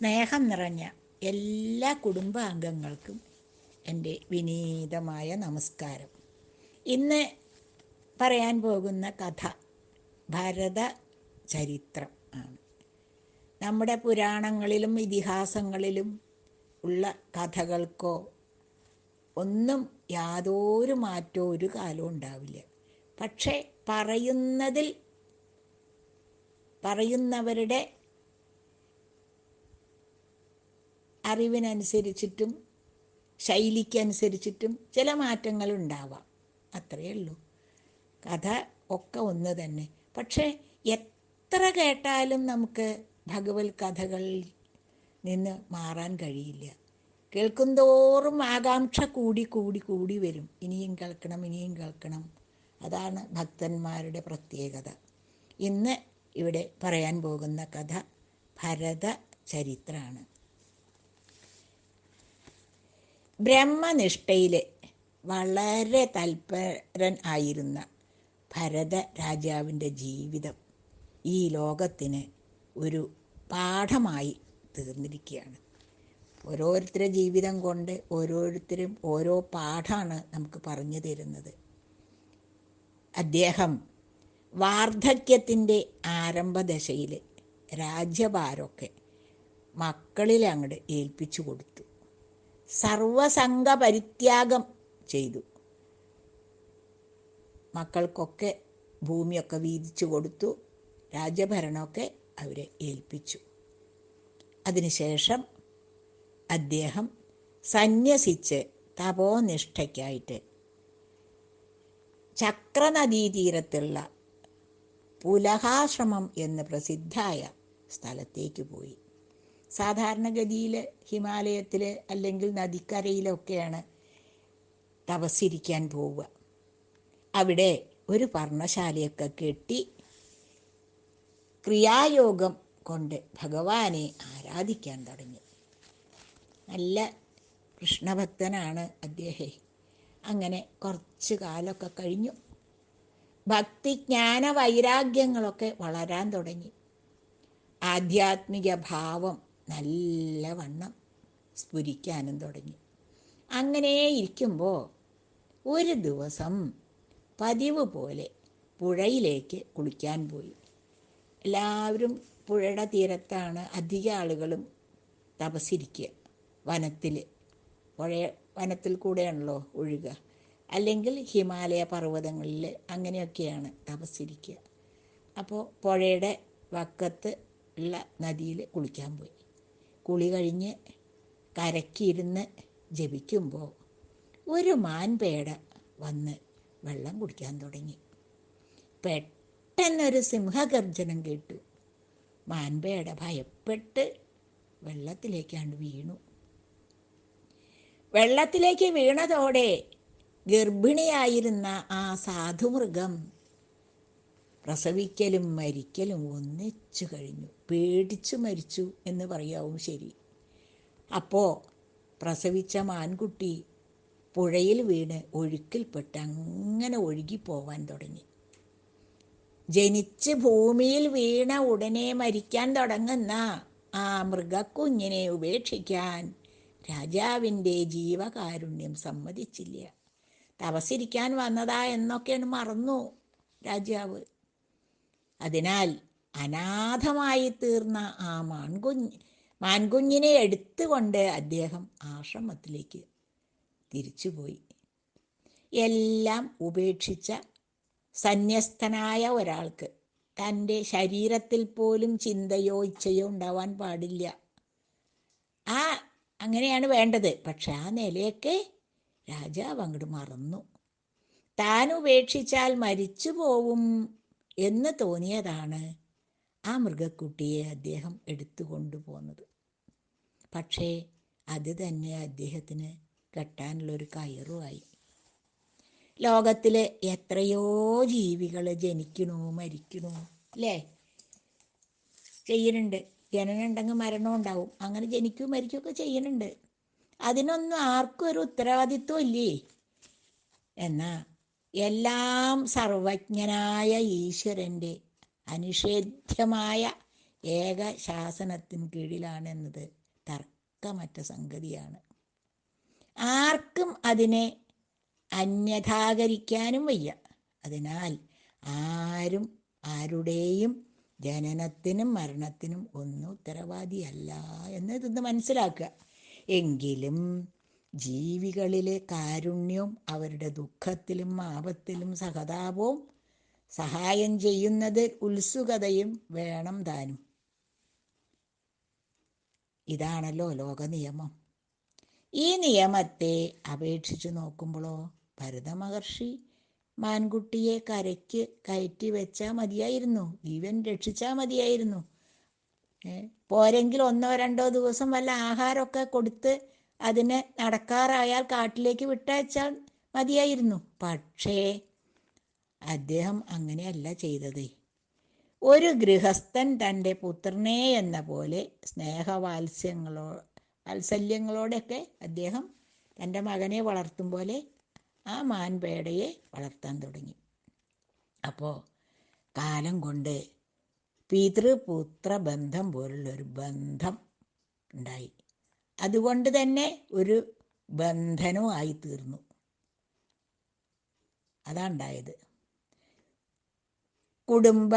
സ്നേഹം നിറഞ്ഞ എല്ലാ കുടുംബാംഗങ്ങൾക്കും എന്റെ വിനീതമായ നമസ്കാരം. ഇന്ന് പറയാൻ പോകുന്ന കഥ ഭരത ചരിത്രം ആണ്. നമ്മുടെ പുരാണങ്ങളിലും ഇതിഹാസങ്ങളിലും ഉള്ള കഥകൾക്കോ ഒന്നും യാതൊരു മാറ്റവും ഒരു കാലവും ഉണ്ടാവില്ല. പക്ഷേ പറയുന്നതിൽ പറയുന്നവരുടെ അറിവിനനുസരിച്ചിട്ടും ശൈലിക്കനുസരിച്ചിട്ടും ചില മാറ്റങ്ങൾ ഉണ്ടാവാം അത്രയേ ഉള്ളൂ. കഥ ഒക്കെ ഒന്ന് തന്നെ. പക്ഷേ എത്ര കേട്ടാലും നമുക്ക് ഭഗവത് കഥകളിൽ നിന്ന് മാറാൻ കഴിയില്ല. കേൾക്കുന്തോറും ആകാംക്ഷ കൂടി കൂടി കൂടി വരും. ഇനിയും കേൾക്കണം ഇനിയും കേൾക്കണം. അതാണ് ഭക്തന്മാരുടെ പ്രത്യേകത. ഇന്ന് ഇവിടെ പറയാൻ പോകുന്ന കഥ ഭരത ചരിത്രമാണ് ബ്രഹ്മനിഷ്ഠയിൽ വളരെ തൽപരൻ ആയിരുന്ന ഭരത രാജാവിന്റെ ജീവിതം ഈ ലോകത്തിന് ഒരു പാഠമായി തീർന്നിരിക്കുകയാണ്. ഓരോരുത്തരുടെ ജീവിതം കൊണ്ട് ഓരോരുത്തരും ഓരോ പാഠമാണ് നമുക്ക് പറഞ്ഞു തരുന്നത്. അദ്ദേഹം വാർദ്ധക്യത്തിന്റെ ആരംഭദശയിൽ രാജ്യഭാരമൊക്കെ മക്കളിൽ അങ്ങോട്ട് ഏൽപ്പിച്ചു കൊടുത്തു. സർവസംഘ പരിത്യാഗം ചെയ്തു. മക്കൾക്കൊക്കെ ഭൂമിയൊക്കെ വീതിച്ചു കൊടുത്തു. രാജ്യഭരണമൊക്കെ അവരെ ഏൽപ്പിച്ചു. അതിനുശേഷം അദ്ദേഹം സന്യസിച്ച് തപോനിഷ്ഠയ്ക്കായിട്ട് ചക്രനദീതീരത്തുള്ള പുലഹാശ്രമം എന്ന് പ്രസിദ്ധായ സ്ഥലത്തേക്ക് പോയി. സാധാരണഗതിയിൽ ഹിമാലയത്തിൽ അല്ലെങ്കിൽ നദിക്കരയിലൊക്കെയാണ് തപസ്സിരിക്കാൻ പോവുക. അവിടെ ഒരു പർണശാലയൊക്കെ കെട്ടി ക്രിയായോഗം കൊണ്ട് ഭഗവാനെ ആരാധിക്കാൻ തുടങ്ങി. നല്ല കൃഷ്ണഭക്തനാണ് അദ്ദേഹം. അങ്ങനെ കുറച്ച് കാലമൊക്കെ കഴിഞ്ഞു. ഭക്തി ജ്ഞാന വൈരാഗ്യങ്ങളൊക്കെ വളരാൻ തുടങ്ങി. ആധ്യാത്മിക ഭാവം നല്ലവണ്ണം സ്ഫുരിക്കാനും തുടങ്ങി. അങ്ങനെ ഇരിക്കുമ്പോൾ ഒരു ദിവസം പതിവ് പോലെ പുഴയിലേക്ക് കുളിക്കാൻ പോയി. എല്ലാവരും പുഴയുടെ തീരത്താണ് അധിക ആളുകളും തപസ്സിരിക്കുക. വനത്തിൽ പുഴ വനത്തിൽ കൂടെയാണല്ലോ ഒഴുക. അല്ലെങ്കിൽ ഹിമാലയ പർവതങ്ങളിൽ അങ്ങനെയൊക്കെയാണ് തപസ്സിരിക്കുക. അപ്പോൾ പുഴയുടെ വക്കത്ത് ഉള്ള നദിയിൽ കുളിക്കാൻ പോയി. കുളി കഴിഞ്ഞ് കരക്കിരുന്ന് ജപിക്കുമ്പോൾ ഒരു മാൻപേട വന്ന് വെള്ളം കുടിക്കാൻ തുടങ്ങി. പെട്ടെന്നൊരു സിംഹഗർജനം കേട്ടു. മാൻപേട ഭയപ്പെട്ട് വെള്ളത്തിലേക്കാണ്ട് വീണു. വെള്ളത്തിലേക്ക് വീണതോടെ ഗർഭിണിയായിരുന്ന ആ സാധുമൃഗം പ്രസവിക്കലും മരിക്കലും ഒന്നിച്ചു കഴിഞ്ഞു. പേടിച്ചു മരിച്ചു എന്ന് പറയാവും ശരി. അപ്പോൾ പ്രസവിച്ച മാൻകുട്ടി പുഴയിൽ വീണ് ഒഴുക്കിൽപ്പെട്ട് അങ്ങനെ ഒഴുകി ഒഴുകിപ്പോവാൻ തുടങ്ങി. ജനിച്ച് ഭൂമിയിൽ വീണ ഉടനെ മരിക്കാൻ തുടങ്ങുന്ന ആ മൃഗക്കുഞ്ഞിനെ ഉപേക്ഷിക്കാൻ രാജാവിന്റെ ജീവകാരുണ്യം സമ്മതിച്ചില്ല. തപസിരിക്കാൻ വന്നതാ എന്നൊക്കെയാണ് മറന്നു രാജാവ്. അതിനാൽ അനാഥമായി തീർന്ന ആ മാൻകുഞ്ഞ് മാൻകുഞ്ഞിനെ എടുത്തുകൊണ്ട് അദ്ദേഹം ആശ്രമത്തിലേക്ക് തിരിച്ചുപോയി. എല്ലാം ഉപേക്ഷിച്ച സന്യസ്തനായ ഒരാൾക്ക് തന്റെ ശരീരത്തിൽ പോലും ചിന്തയോ ഇച്ഛയോ ഉണ്ടാവാൻ പാടില്ല. ആ അങ്ങനെയാണ് വേണ്ടത്. പക്ഷെ ആ നിലയൊക്കെ രാജാവ് അങ്ങോട്ട് മറന്നു. താൻ ഉപേക്ഷിച്ചാൽ മരിച്ചു പോവും എന്ന് തോന്നിയതാണ് ആ മൃഗക്കുട്ടിയെ അദ്ദേഹം എടുത്തു കൊണ്ടുപോകുന്നത് പക്ഷേ അത് തന്നെ അദ്ദേഹത്തിന് കെട്ടാനുള്ളൊരു കയറുമായി. ലോകത്തിലെ എത്രയോ ജീവികൾ ജനിക്കണു മരിക്കണു അല്ലേ ചെയ്യുന്നുണ്ട്. ജനനം ഉണ്ടെങ്കിൽ മരണം ഉണ്ടാവും. അങ്ങനെ ജനിക്കും മരിക്കുകയൊക്കെ ചെയ്യുന്നുണ്ട്. അതിനൊന്നും ആർക്കും ഒരു ഉത്തരവാദിത്വം ഇല്ലേ? എന്നാ എല്ലാം സർവജ്ഞനായ ഈശ്വരന്റെ അനിഷേധ്യമായ ഏക ശാസനത്തിന് കീഴിലാണെന്നത് തർക്കമറ്റ സംഗതിയാണ്. ആർക്കും അതിനെ അന്യഥാകരിക്കാനും വയ്യ. അതിനാൽ ആരും ആരുടെയും ജനനത്തിനും മരണത്തിനും ഒന്നും ഉത്തരവാദിയല്ല എന്ന് ഇതൊന്ന് മനസ്സിലാക്കുക. എങ്കിലും ജീവികളിലെ കാരുണ്യവും അവരുടെ ദുഃഖത്തിലും ആപത്തിലും സഹതാപവും സഹായം ചെയ്യുന്നത് ഉത്സുകതയും വേണം താനും. ഇതാണല്ലോ ലോക നിയമം. ഈ നിയമത്തെ അപേക്ഷിച്ച് നോക്കുമ്പോഴോ ഭരതമഹർഷി മാൻകുട്ടിയെ കരയ്ക്ക് കയറ്റി വെച്ചാൽ മതിയായിരുന്നു. ജീവൻ രക്ഷിച്ചാൽ മതിയായിരുന്നു. പോരെങ്കിൽ ഒന്നോ രണ്ടോ ദിവസം വല്ല ആഹാരമൊക്കെ കൊടുത്ത് അതിനെ നടക്കാറായാൽ കാട്ടിലേക്ക് വിട്ടയച്ചാൽ മതിയായിരുന്നു. പക്ഷേ അദ്ദേഹം അങ്ങനെയല്ല ചെയ്തത്. ഒരു ഗൃഹസ്ഥൻ തന്റെ പുത്രനെ എന്ന പോലെ സ്നേഹവാത്സ്യങ്ങളോ വാത്സല്യങ്ങളോടെയൊക്കെ അദ്ദേഹം തന്റെ മകനെ വളർത്തും പോലെ ആ മാൻപേടയെ വളർത്താൻ തുടങ്ങി. അപ്പോൾ കാലം കൊണ്ട് പിതൃപുത്ര ബന്ധം പോലുള്ളൊരു ബന്ധം ഉണ്ടായി. അതുകൊണ്ട് തന്നെ ഒരു ബന്ധനവും ആയി തീർന്നു അതാണ്ടായത്. കുടുംബ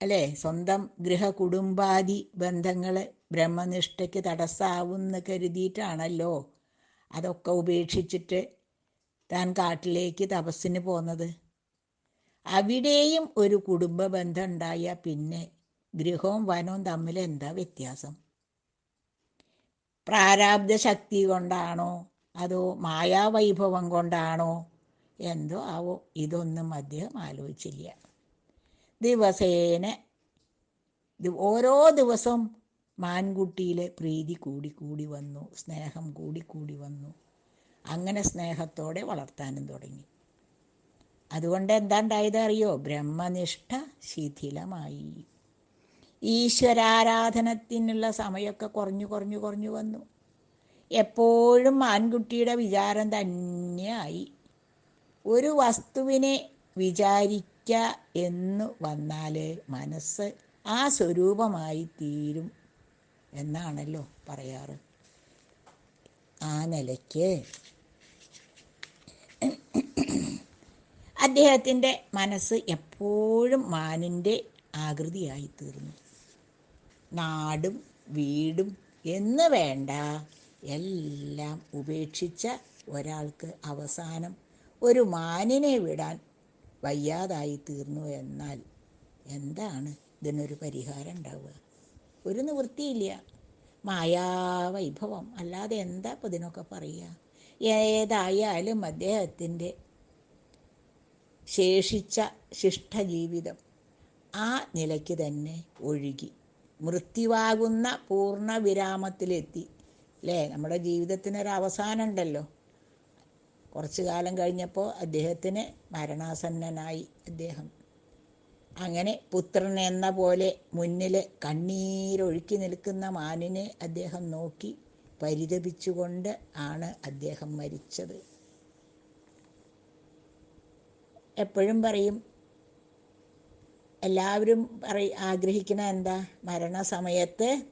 അല്ലേ സ്വന്തം ഗൃഹ കുടുംബാദി ബന്ധങ്ങൾ ബ്രഹ്മനിഷ്ഠയ്ക്ക് തടസ്സാവുമെന്ന് കരുതിയിട്ടാണല്ലോ അതൊക്കെ ഉപേക്ഷിച്ചിട്ട് താൻ കാട്ടിലേക്ക് തപസ്സിന് പോന്നത്. അവിടെയും ഒരു കുടുംബ ബന്ധം ഉണ്ടായാൽ പിന്നെ ഗൃഹവും വനവും തമ്മിൽ എന്താ വ്യത്യാസം? പ്രാരാബ്ധ ശക്തി കൊണ്ടാണോ? അതോ മായാവൈഭവം കൊണ്ടാണോ? എന്തോ ആവോ? ഇതൊന്നും അദ്ദേഹം ആലോചിച്ചില്ല. ദിവസേന ഓരോ ദിവസവും മാൻകുട്ടിയിലെ പ്രീതി കൂടി കൂടി വന്നു സ്നേഹം കൂടി കൂടി വന്നു. അങ്ങനെ സ്നേഹത്തോടെ വളർത്താനും തുടങ്ങി. അതുകൊണ്ട് എന്താ ഉണ്ടായത് അറിയോ? ബ്രഹ്മനിഷ്ഠ ശിഥിലമായി. ഈശ്വരാരാധനത്തിനുള്ള സമയമൊക്കെ കുറഞ്ഞു കുറഞ്ഞു കുറഞ്ഞു വന്നു. എപ്പോഴും ആൺകുട്ടിയുടെ വിചാരം തന്നെയായി. ഒരു വസ്തുവിനെ വിചാരിക്ക എന്ന് വന്നാൽ മനസ്സ് ആ സ്വരൂപമായി തീരും എന്നാണല്ലോ പറയാറ്. ആ നിലയ്ക്ക്. അദ്ദേഹത്തിന്റെ മനസ്സ് എപ്പോഴും മാനിന്റെ ആകൃതിയായി തീർന്നു. നാടും വീടും എന്ന് വേണ്ട. എല്ലാം ഉപേക്ഷിച്ച ഒരാൾക്ക് അവസാനം ഒരു മാനിനെ വിടാൻ വയ്യാതായി തീർന്നു എന്നാൽ എന്താണ് ഇതിനൊരു പരിഹാരം ഉണ്ടാവുക? ഒരു നിവൃത്തിയില്ല. മായാവൈഭവം. അല്ലാതെ എന്താ ഇപ്പം ഇതിനൊക്കെ പറയുക? ഏതായാലും അദ്ദേഹത്തിന്റെ ശേഷിച്ച ശിഷ്ടജീവിതം ആ നിലയ്ക്ക് തന്നെ ഒഴുകി. മൃത്യുവാകുന്ന പൂർണ വിരാമത്തിലെത്തി അല്ലേ നമ്മുടെ ജീവിതത്തിനൊരു അവസാനം ഉണ്ടല്ലോ കുറച്ചു കാലം കഴിഞ്ഞപ്പോൾ അദ്ദേഹത്തിന് മരണാസന്നനായി അദ്ദേഹം. അങ്ങനെ പുത്രൻ എന്ന പോലെ മുന്നിൽ കണ്ണീരൊഴുക്കി നിൽക്കുന്ന മാനിനെ അദ്ദേഹം നോക്കി പരിതപിച്ചുകൊണ്ട് ആണ് അദ്ദേഹം മരിച്ചത്. എപ്പോഴും പറയും എല്ലാവരും പറയ ആഗ്രഹിക്കണ എന്താ? മരണസമയത്ത്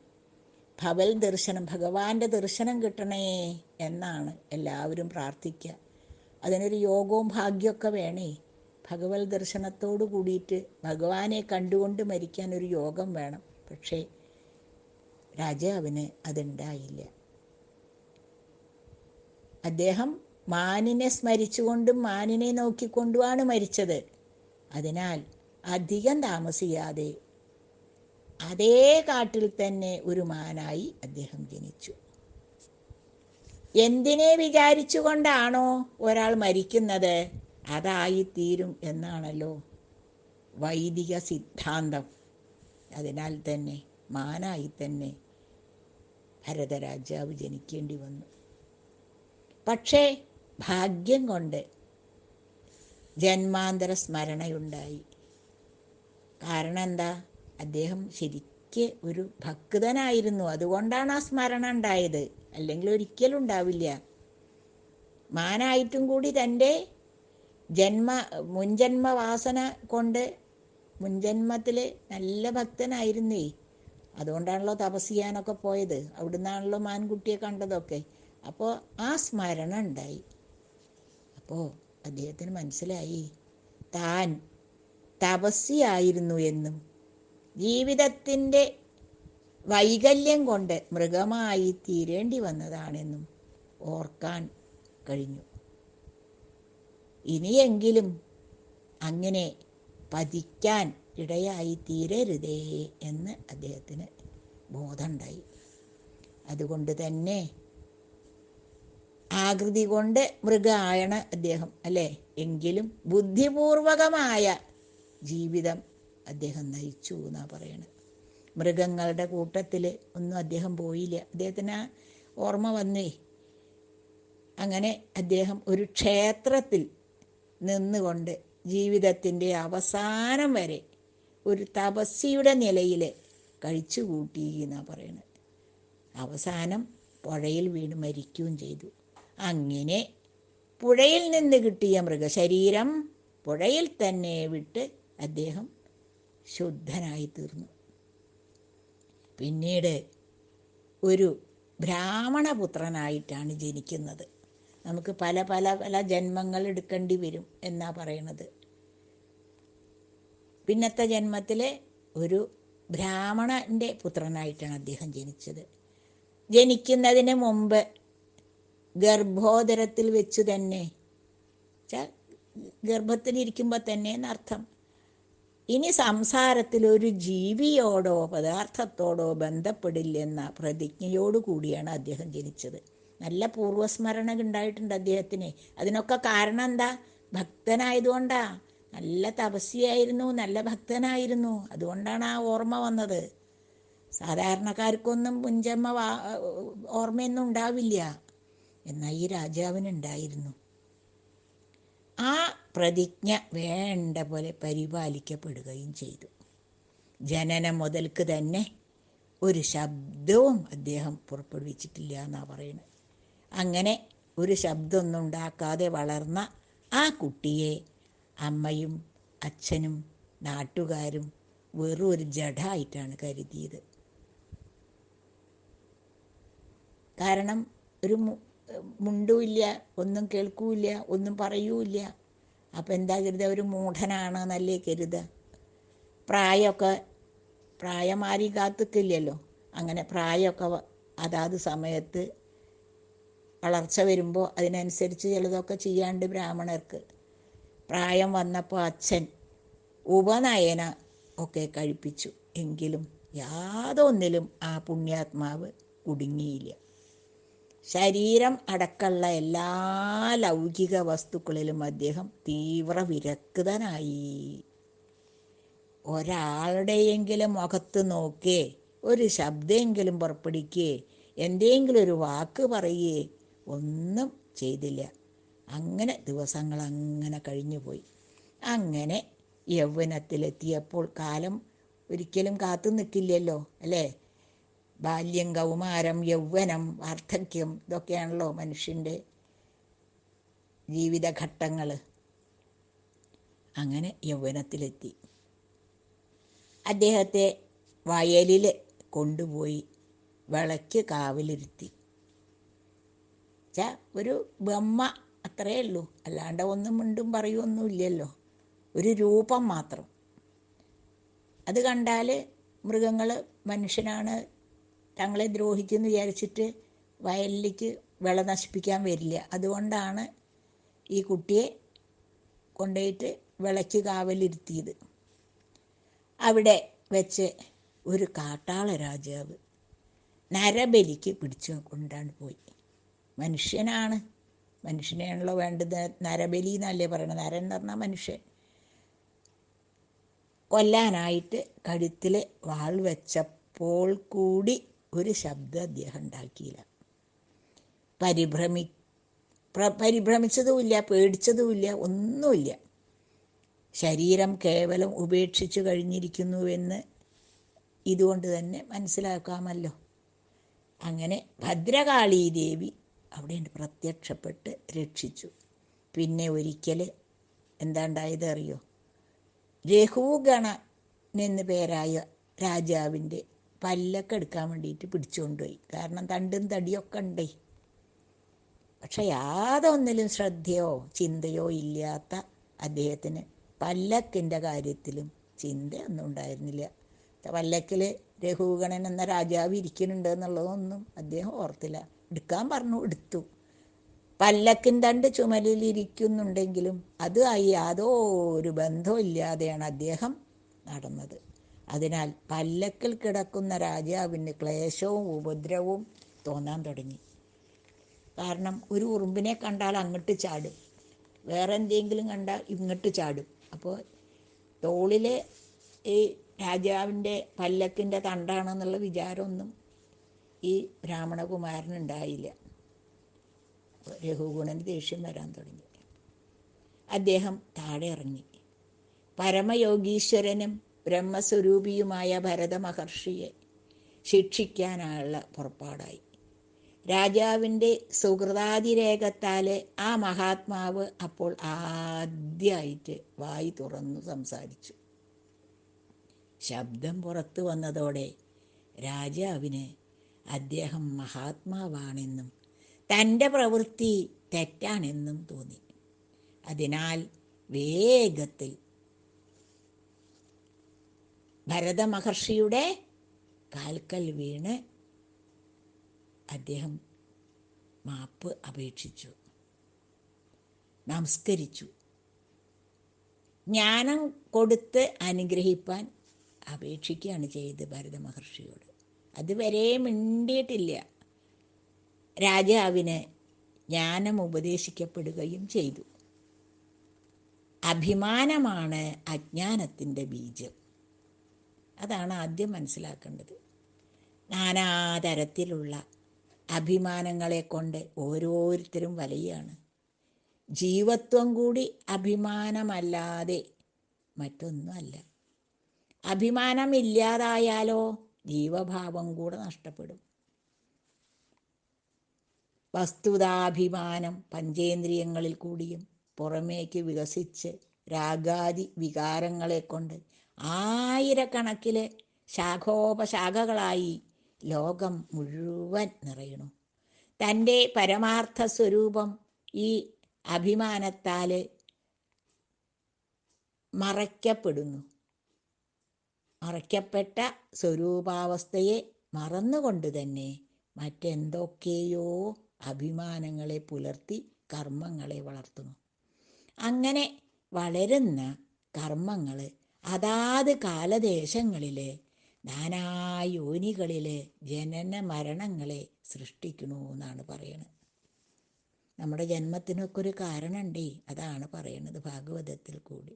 ഭവൽ ദർശനം ഭഗവാന്റെ ദർശനം കിട്ടണേ എന്നാണ് എല്ലാവരും പ്രാർത്ഥിക്കുക അതിനൊരു യോഗവും ഭാഗ്യമൊക്കെ വേണേ. ഭഗവത് ദർശനത്തോട് കൂടിയിട്ട് ഭഗവാനെ കണ്ടുകൊണ്ട് മരിക്കാൻ ഒരു യോഗം വേണം. പക്ഷേ രാജാവിന് അതുണ്ടായില്ല. അദ്ദേഹം മാനിനെ സ്മരിച്ചുകൊണ്ടും മാനിനെ നോക്കിക്കൊണ്ടുമാണ് മരിച്ചത്. അതിനാൽ അധികം താമസിയാതെ അതേ കാട്ടിൽ തന്നെ ഒരു മാനായി അദ്ദേഹം ജനിച്ചു. എന്തിനെ വിചാരിച്ചുകൊണ്ടാണോ ഒരാൾ മരിക്കുന്നത്? അതായിത്തീരും എന്നാണല്ലോ വൈദിക സിദ്ധാന്തം. അതിനാൽ തന്നെ മാനായി തന്നെ ഭരതരാജാവ് ജനിക്കേണ്ടി വന്നു. പക്ഷേ ഭാഗ്യം കൊണ്ട് ജന്മാന്തര സ്മരണയുണ്ടായി. കാരണം എന്താ അദ്ദേഹം ശരിക്ക് ഒരു ഭക്തനായിരുന്നു. അതുകൊണ്ടാണ് ആ സ്മരണ ഉണ്ടായത്. അല്ലെങ്കിൽ ഒരിക്കലും ഉണ്ടാവില്ല. മാനായിട്ടും കൂടി തന്റെ ജന്മ മുൻജന്മ വാസന കൊണ്ട് മുൻജന്മത്തിൽ നല്ല ഭക്തനായിരുന്നേ. അതുകൊണ്ടാണല്ലോ തപസ് ചെയ്യാനൊക്കെ പോയത്. അവിടുന്നാണല്ലോ മാൻകുട്ടിയെ കണ്ടതൊക്കെ. അപ്പോൾ ആ സ്മരണ ഉണ്ടായി. അപ്പോൾ അദ്ദേഹത്തിന് മനസ്സിലായി. താൻ തപസ്യായിരുന്നു എന്നും. ജീവിതത്തിന്റെ വൈകല്യം കൊണ്ട് മൃഗമായി തീരേണ്ടി വന്നതാണെന്നും ഓർക്കാൻ കഴിഞ്ഞു. ഇനിയെങ്കിലും അങ്ങനെ പതിക്കാൻ ഇടയായി തീരരുതേ എന്ന് അദ്ദേഹത്തിന് ബോധമുണ്ടായി. അതുകൊണ്ട് തന്നെ ആകൃതി കൊണ്ട് മൃഗായണ അദ്ദേഹം അല്ലേ? എങ്കിലും ബുദ്ധിപൂർവകമായ ജീവിതം അദ്ദേഹം നയിച്ചു എന്നാണ് പറയുന്നത് മൃഗങ്ങളുടെ കൂട്ടത്തിൽ ഒന്നും അദ്ദേഹം പോയില്ല. അദ്ദേഹത്തിന് ആ ഓർമ്മ വന്നേ. അങ്ങനെ അദ്ദേഹം ഒരു ക്ഷേത്രത്തിൽ നിന്നുകൊണ്ട് ജീവിതത്തിന്റെ അവസാനം വരെ ഒരു തപസ്സിയുടെ നിലയിൽ കഴിച്ചുകൂട്ടി എന്നാണ് പറയുന്നത് അവസാനം പുഴയിൽ വീണ് മരിക്കുകയും ചെയ്തു. അങ്ങനെ പുഴയിൽ നിന്ന് കിട്ടിയ മൃഗശരീരം പുഴയിൽ തന്നെ വിട്ട് അദ്ദേഹം ശുദ്ധനായി തീർന്നു പിന്നീട് ഒരു ബ്രാഹ്മണപുത്രനായിട്ടാണ് ജനിക്കുന്നത്. നമുക്ക് പല പല പല ജന്മങ്ങൾ എടുക്കേണ്ടി വരും എന്നാ പറയണത്. പിന്നത്തെ ജന്മത്തിലെ ഒരു ബ്രാഹ്മണന്റെ പുത്രനായിട്ടാണ് അദ്ദേഹം ജനിച്ചത്. ജനിക്കുന്നതിന് മുമ്പ് ഗർഭോദരത്തിൽ വെച്ചു തന്നെ ഗർഭത്തിലിരിക്കുമ്പോൾ തന്നെ എന്നർത്ഥം ഇനി സംസാരത്തിൽ ഒരു ജീവിയോടോ പദാർത്ഥത്തോടോ ബന്ധപ്പെടില്ലെന്ന പ്രതിജ്ഞയോടു കൂടിയാണ് അദ്ദേഹം ജനിച്ചത്. നല്ല പൂർവസ്മരണ ഉണ്ടായിട്ടുണ്ട് അദ്ദേഹത്തിന്. അതിനൊക്കെ കാരണം എന്താ? ഭക്തനായതുകൊണ്ടാ. നല്ല തപസ്യായിരുന്നു നല്ല ഭക്തനായിരുന്നു. അതുകൊണ്ടാണ് ആ ഓർമ്മ വന്നത്. സാധാരണക്കാർക്കൊന്നും പുഞ്ചമ്മ ഓർമ്മയൊന്നും ഉണ്ടാവില്ല. എന്നാൽ ഈ രാജാവിനുണ്ടായിരുന്നു. ആ പ്രതിജ്ഞ വേണ്ട പോലെ പരിപാലിക്കപ്പെടുകയും ചെയ്തു. ജനനം മുതൽക്ക് തന്നെ ഒരു ശബ്ദവും അദ്ദേഹം പുറപ്പെടുവിച്ചിട്ടില്ല എന്നാണ് പറയുന്നത്. അങ്ങനെ ഒരു ശബ്ദമൊന്നും ഉണ്ടാക്കാതെ വളർന്ന ആ കുട്ടിയെ അമ്മയും അച്ഛനും നാട്ടുകാരും വെറും ഒരു ജഡായിട്ടാണ് കരുതിയത്. കാരണം ഒരു മുണ്ടുമില്ല ഒന്നും കേൾക്കൂല ഒന്നും പറയൂല അപ്പം എന്താ കരുതുക ഒരു മൂഢനാണ് എന്നല്ലേ കരുതുക പ്രായമൊക്കെ പ്രായമാരി കാത്തുക്കില്ലല്ലോ. അങ്ങനെ പ്രായമൊക്കെ അതാത് സമയത്ത് വളർച്ച വരുമ്പോൾ അതിനനുസരിച്ച് ചിലതൊക്കെ ചെയ്യാണ്ട് ബ്രാഹ്മണർക്ക്. പ്രായം വന്നപ്പോൾ അച്ഛൻ ഉപനയന ഒക്കെ കഴിപ്പിച്ചു. എങ്കിലും യാതൊന്നിലും ആ പുണ്യാത്മാവ് കുടുങ്ങിയില്ല. ശരീരം അടക്കമുള്ള എല്ലാ ലൗകിക വസ്തുക്കളിലും അദ്ദേഹം തീവ്ര വിരക്തനായി ഒരാളുടെയെങ്കിലും മുഖത്ത് നോക്കേ ഒരു ശബ്ദമെങ്കിലും പുറപ്പെടുക്കേ എന്തെങ്കിലും ഒരു വാക്ക് പറയേ ഒന്നും ചെയ്തില്ല. അങ്ങനെ ദിവസങ്ങൾ അങ്ങനെ കഴിഞ്ഞു പോയി അങ്ങനെ യൗവനത്തിലെത്തിയപ്പോൾ കാലം ഒരിക്കലും കാത്തു നിൽക്കില്ലല്ലോ അല്ലേ? ബാല്യം കൗമാരം യൗവനം വാർദ്ധക്യം ഇതൊക്കെയാണല്ലോ മനുഷ്യന്റെ ജീവിതഘട്ടങ്ങൾ. അങ്ങനെ യൗവനത്തിലെത്തി. അദ്ദേഹത്തെ വയലിൽ കൊണ്ടുപോയി വിളയ്ക്ക് കാവലിരുത്തി. ഒരു ബൊമ്മ അത്രയേ ഉള്ളൂ. അല്ലാണ്ട് ഒന്നും മിണ്ടും പറയുമൊന്നും ഇല്ലല്ലോ. ഒരു രൂപം മാത്രം. അത് കണ്ടാൽ മൃഗങ്ങൾ മനുഷ്യനാണ് തങ്ങളെ ദ്രോഹിക്കുമെന്ന് വിചാരിച്ചിട്ട് വയലിലേക്ക് വിള നശിപ്പിക്കാൻ വരില്ല. അതുകൊണ്ടാണ് ഈ കുട്ടിയെ കൊണ്ടുപോയിട്ട് വിളയ്ക്ക് കാവലിരുത്തിയത്. അവിടെ വെച്ച് ഒരു കാട്ടാള രാജാവ് നരബലിക്ക് പിടിച്ചു കൊണ്ടാണ് പോയി മനുഷ്യനാണ്. മനുഷ്യനെയാണല്ലോ വേണ്ടത്. നരബലി എന്നല്ലേ പറയണത്? നരൻ എന്ന് പറഞ്ഞാൽ മനുഷ്യൻ. കൊല്ലാനായിട്ട് കഴുത്തിൽ വാൾ വെച്ചപ്പോൾ കൂടി ഒരു ശബ്ദം അദ്ദേഹം ഉണ്ടാക്കിയില്ല. പരിഭ്രമി പ്ര- പരിഭ്രമിച്ചതുമില്ല പേടിച്ചതുമില്ല ഒന്നുമില്ല. ശരീരം കേവലം ഉപേക്ഷിച്ചു കഴിഞ്ഞിരിക്കുന്നുവെന്ന് ഇതുകൊണ്ട് തന്നെ മനസ്സിലാക്കാമല്ലോ. അങ്ങനെ ഭദ്രകാളി ദേവി അവിടെ പ്രത്യക്ഷപ്പെട്ട് രക്ഷിച്ചു. പിന്നെ ഒരിക്കൽ എന്താണ്ടായത് അറിയോ രഘുഗണൻ എന്ന് പേരായ രാജാവിന്റെ പല്ലൊക്കെ എടുക്കാൻ വേണ്ടിയിട്ട് പിടിച്ചുകൊണ്ടുപോയി. കാരണം തണ്ടും തടിയൊക്കെ ഉണ്ടേ. പക്ഷെ യാതൊന്നിലും ശ്രദ്ധയോ ചിന്തയോ ഇല്ലാത്ത അദ്ദേഹത്തിന് പല്ലക്കിന്റെ കാര്യത്തിലും ചിന്തയൊന്നും ഉണ്ടായിരുന്നില്ല. പല്ലക്കിൽ രഘുഗണൻ എന്ന രാജാവ് ഇരിക്കുന്നുണ്ട് എന്നുള്ളതൊന്നും അദ്ദേഹം ഓർത്തില്ല. എടുക്കാൻ പറഞ്ഞു എടുത്തു. പല്ലക്കിൻ തണ്ട് ചുമലിൽ ഇരിക്കുന്നുണ്ടെങ്കിലും അതുമായി യാതൊരു ബന്ധവും ഇല്ലാതെയാണ് അദ്ദേഹം നടന്നത്. അതിനാൽ പല്ലക്കിൽ കിടക്കുന്ന രാജാവിന് ക്ലേശവും ഉപദ്രവവും തോന്നാൻ തുടങ്ങി. കാരണം ഒരു ഉറുമ്പിനെ കണ്ടാൽ അങ്ങോട്ട് ചാടും. വേറെ എന്തെങ്കിലും കണ്ടാൽ ഇങ്ങോട്ട് ചാടും. അപ്പോൾ തോളിലെ ഈ രാജാവിന്റെ പല്ലക്കിന്റെ തണ്ടാണെന്നുള്ള വിചാരമൊന്നും ഈ ബ്രാഹ്മണകുമാരനുണ്ടായില്ല. രഘുഗുണന് ദേഷ്യം വരാൻ തുടങ്ങി. അദ്ദേഹം താഴെ ഇറങ്ങി. പരമയോഗീശ്വരനും ബ്രഹ്മസ്വരൂപിയുമായ ഭരത മഹർഷിയെ ശിക്ഷിക്കാനുള്ള പുറപ്പാടായി. രാജാവിന്റെ സുഹൃതാതിരേഖത്താൽ ആ മഹാത്മാവ് അപ്പോൾ ആദ്യമായിട്ട് വായി തുറന്നു സംസാരിച്ചു. ശബ്ദം പുറത്തു വന്നതോടെ രാജാവിന് അദ്ദേഹം മഹാത്മാവാണെന്നും തന്റെ പ്രവൃത്തി തെറ്റാണെന്നും തോന്നി. അതിനാൽ വേഗത്തിൽ ഭരതമഹർഷിയുടെ കാൽക്കൽ വീണ് അദ്ദേഹം മാപ്പ് അപേക്ഷിച്ചു. നമസ്കരിച്ചു. ജ്ഞാനം കൊടുത്ത് അനുഗ്രഹിപ്പാൻ അപേക്ഷിക്കുകയാണ് ചെയ്ത് ഭരത മഹർഷിയോട് അതുവരെ മിണ്ടിയിട്ടില്ല. രാജാവിന് ജ്ഞാനം ഉപദേശിക്കപ്പെടുകയും ചെയ്തു. അഭിമാനമാണ് അജ്ഞാനത്തിന്റെ ബീജം. അതാണ് ആദ്യം മനസ്സിലാക്കേണ്ടത്. നാനാതരത്തിലുള്ള അഭിമാനങ്ങളെ കൊണ്ട് ഓരോരുത്തരും വലയാണ്. ജീവത്വം കൂടി അഭിമാനമല്ലാതെ മറ്റൊന്നുമല്ല. അഭിമാനമില്ലാതായാലോ ജീവഭാവം കൂടെ നഷ്ടപ്പെടും. വസ്തുതാഭിമാനം പഞ്ചേന്ദ്രിയങ്ങളിൽ കൂടിയും പുറമേക്ക് വികസിച്ച് രാഗാദി വികാരങ്ങളെ കൊണ്ട് ആയിരക്കണക്കിലെ ശാഖോപശാഖകളായി ലോകം മുഴുവൻ നിറയണു തന്റെ പരമാർത്ഥ സ്വരൂപം ഈ അഭിമാനത്താൽ മറയ്ക്കപ്പെടുന്നു. മറയ്ക്കപ്പെട്ട സ്വരൂപാവസ്ഥയെ മറന്നുകൊണ്ട് തന്നെ മറ്റെന്തൊക്കെയോ അഭിമാനങ്ങളെ പുലർത്തി കർമ്മങ്ങളെ വളർത്തുന്നു. അങ്ങനെ വളരുന്ന കർമ്മങ്ങൾ അതാത് കാലദേശങ്ങളിലെ നാനായോനികളിലെ ജനന മരണങ്ങളെ സൃഷ്ടിക്കണു എന്നാണ് പറയുന്നത് നമ്മുടെ ജന്മത്തിനൊക്കെ ഒരു കാരണമുണ്ടേ അതാണ് പറയുന്നത് ഭാഗവതത്തിൽ കൂടി.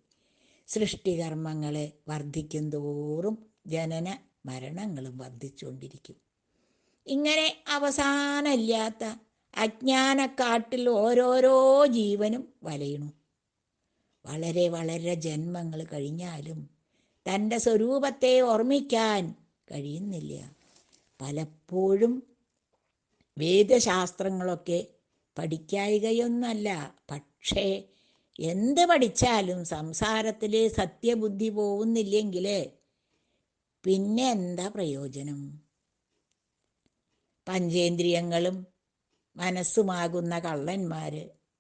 സൃഷ്ടികർമ്മങ്ങളെ വർദ്ധിക്കും തോറും ജനന മരണങ്ങളും വർദ്ധിച്ചുകൊണ്ടിരിക്കും ഇങ്ങനെ അവസാനമില്ലാത്ത അജ്ഞാനക്കാട്ടിൽ ഓരോരോ ജീവനും വലയണു. വളരെ വളരെ ജന്മങ്ങൾ കഴിഞ്ഞാലും തന്റെ സ്വരൂപത്തെ ഓർമ്മിക്കാൻ കഴിയുന്നില്ല. പലപ്പോഴും വേദശാസ്ത്രങ്ങളൊക്കെ പഠിക്കായികയൊന്നല്ല. പക്ഷേ എന്ത് പഠിച്ചാലും സംസാരത്തിൽ സത്യബുദ്ധി പോകുന്നില്ലെങ്കിൽ പിന്നെ എന്താ പ്രയോജനം? പഞ്ചേന്ദ്രിയങ്ങളും മനസ്സുമാകുന്ന കള്ളന്മാർ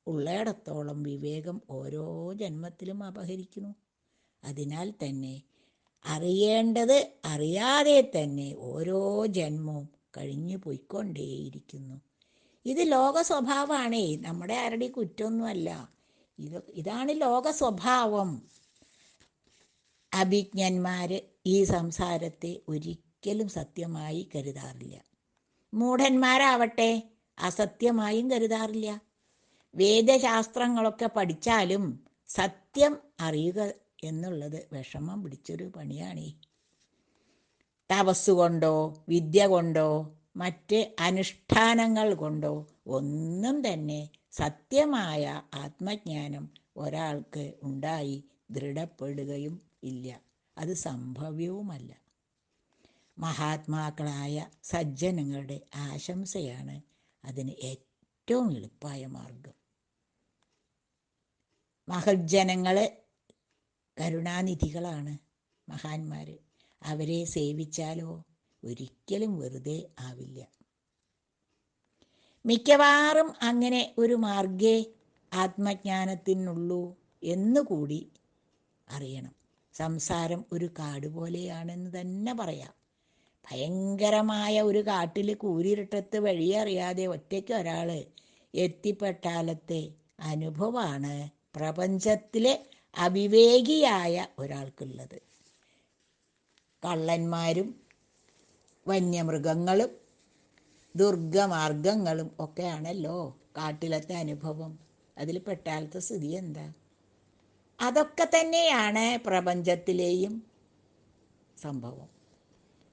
ഉള്ളയിടത്തോളം വിവേകം ഓരോ ജന്മത്തിലും അപഹരിക്കുന്നു. അതിനാൽ തന്നെ അറിയേണ്ടത് അറിയാതെ തന്നെ ഓരോ ജന്മവും കഴിഞ്ഞു പോയിക്കൊണ്ടേയിരിക്കുന്നു. ഇത് ലോക സ്വഭാവമാണേ നമ്മുടെ ആരുടെ കുറ്റമൊന്നുമല്ല. ഇത് ഇതാണ് ലോക സ്വഭാവം അഭിജ്ഞന്മാർ ഈ സംസാരത്തെ ഒരിക്കലും സത്യമായി കരുതാറില്ല. മൂഢന്മാരാവട്ടെ അസത്യമായും കരുതാറില്ല. വേദശാസ്ത്രങ്ങളൊക്കെ പഠിച്ചാലും സത്യം അറിയുക എന്നുള്ളത് വിഷമം പിടിച്ചൊരു പണിയാണേ. തപസ്സുകൊണ്ടോ വിദ്യ കൊണ്ടോ മറ്റ് അനുഷ്ഠാനങ്ങൾ കൊണ്ടോ ഒന്നും തന്നെ സത്യമായ ആത്മജ്ഞാനം ഒരാൾക്ക് ഉണ്ടായി ദൃഢപ്പെടുകയും ഇല്ല. അത് സംഭവ്യവുമല്ല. മഹാത്മാക്കളായ സജ്ജനങ്ങളുടെ ആശംസയാണ് അതിന് ഏറ്റവും എളുപ്പമായ മാർഗം മഹജ്ജനങ്ങൾ കരുണാനിധികളാണ് മഹാന്മാർ അവരെ സേവിച്ചാലോ? ഒരിക്കലും വെറുതെ ആവില്ല. മിക്കവാറും അങ്ങനെ ഒരു മാർഗേ ആത്മജ്ഞാനത്തിനുള്ളൂ എന്നുകൂടി അറിയണം. സംസാരം ഒരു കാട് പോലെയാണെന്ന് തന്നെ പറയാം. ഭയങ്കരമായ ഒരു കാട്ടിൽ കൂരിരുട്ടത്ത് വഴിയറിയാതെ ഒറ്റയ്ക്ക് ഒരാൾ എത്തിപ്പെട്ടാലത്തെ അനുഭവമാണ് പ്രപഞ്ചത്തിലെ അവിവേകിയായ ഒരാൾക്കുള്ളത്. കള്ളന്മാരും വന്യമൃഗങ്ങളും ദുർഗമാർഗങ്ങളും ഒക്കെയാണല്ലോ കാട്ടിലത്തെ അനുഭവം. അതിൽ പെട്ടാലത്തെ സ്ഥിതി എന്താ? അതൊക്കെ തന്നെയാണ് പ്രപഞ്ചത്തിലെയും സംഭവം.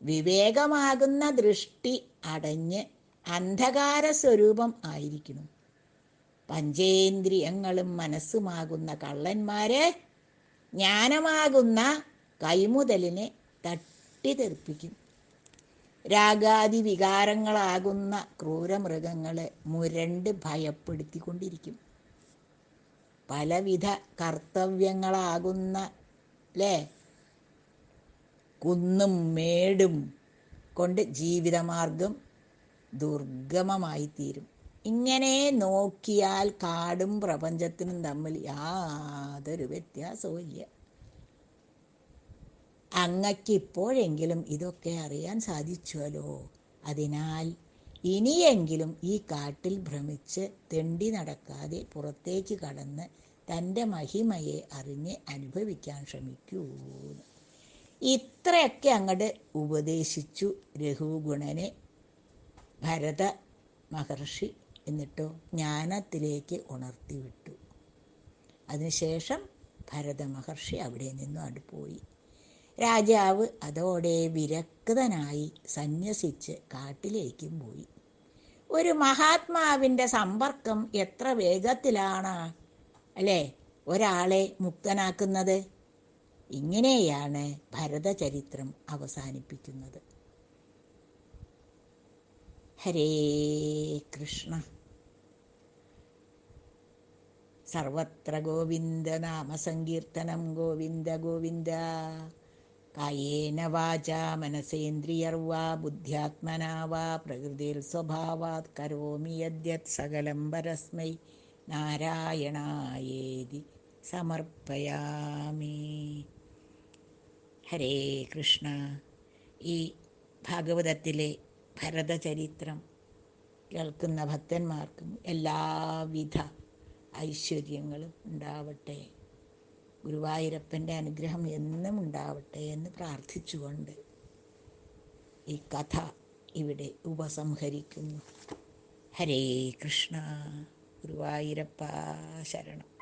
വിവേകമാകുന്ന ദൃഷ്ടി അടഞ്ഞ് അന്ധകാര സ്വരൂപം ആയിരിക്കണം. പഞ്ചേന്ദ്രിയങ്ങളും മനസ്സുമാകുന്ന കള്ളന്മാരെ ജ്ഞാനമാകുന്ന കൈമുതലിനെ തട്ടിത്തെറിപ്പിക്കും രാഗാദി വികാരങ്ങളാകുന്ന ക്രൂരമൃഗങ്ങളെ മുരണ്ട് ഭയപ്പെടുത്തിക്കൊണ്ടിരിക്കും. പലവിധ കർത്തവ്യങ്ങളാകുന്ന അല്ലേ കുന്നും മേടും കൊണ്ട് ജീവിതമാർഗം ദുർഗമമായി തീരും ഇങ്ങനെ നോക്കിയാൽ കാടും പ്രപഞ്ചത്തിനും തമ്മിൽ യാതൊരു വ്യത്യാസവും ഇല്ല അങ്ങക്ക് ഇപ്പോഴെങ്കിലും ഇതൊക്കെ അറിയാൻ സാധിച്ചുവല്ലോ. അതിനാൽ ഇനിയെങ്കിലും ഈ കാട്ടിൽ ഭ്രമിച്ച് തെണ്ടി നടക്കാതെ പുറത്തേക്ക് കടന്ന് തന്റെ മഹിമയെ അറിഞ്ഞ് അനുഭവിക്കാൻ ശ്രമിക്കൂ ഇത്രയൊക്കെ അങ്ങോട്ട് ഉപദേശിച്ചു രഘുഗുണനെ ഭരത മഹർഷി എന്നിട്ടോ ജ്ഞാനത്തിലേക്ക് ഉണർത്തി വിട്ടു അതിനുശേഷം ഭരത മഹർഷി അവിടെ നിന്നും അവിടെ പോയി രാജാവ് അതോടെ വിരക്തനായി സന്യസിച്ച് കാട്ടിലേക്കും പോയി. ഒരു മഹാത്മാവിന്റെ സമ്പർക്കം എത്ര വേഗത്തിലാണ് അല്ലേ? ഒരാളെ മുക്തനാക്കുന്നത്? ഇങ്ങനെയാണ് ഭരതചരിത്രം അവസാനിപ്പിക്കുന്നത്. ഹരേ കൃഷ്ണ. സർവത്ര ഗോവിന്ദ നാമസങ്കീർത്തനം ഗോവിന്ദ ഗോവിന്ദ. കായേന വാച മനസേന്ദ്രിയർവാ ബുദ്ധ്യാത്മനാ വാ പ്രകൃതിർ സ്വഭാവാത് കരോമി യദ്യത് സകലം പരസ്മൈ. നാരായണായേതി സമർപ്പയാമി. ഹരേ കൃഷ്ണ. ഈ ഭാഗവതത്തിലെ ഭരതചരിത്രം കേൾക്കുന്ന ഭക്തന്മാർക്കും എല്ലാവിധ ഐശ്വര്യങ്ങളും ഉണ്ടാവട്ടെ. ഗുരുവായൂരപ്പന്റെ അനുഗ്രഹം എന്നും ഉണ്ടാവട്ടെ എന്ന് പ്രാർത്ഥിച്ചുകൊണ്ട് ഈ കഥ ഇവിടെ ഉപസംഹരിക്കുന്നു. ഹരേ കൃഷ്ണ. ഗുരുവായൂരപ്പ ശരണം.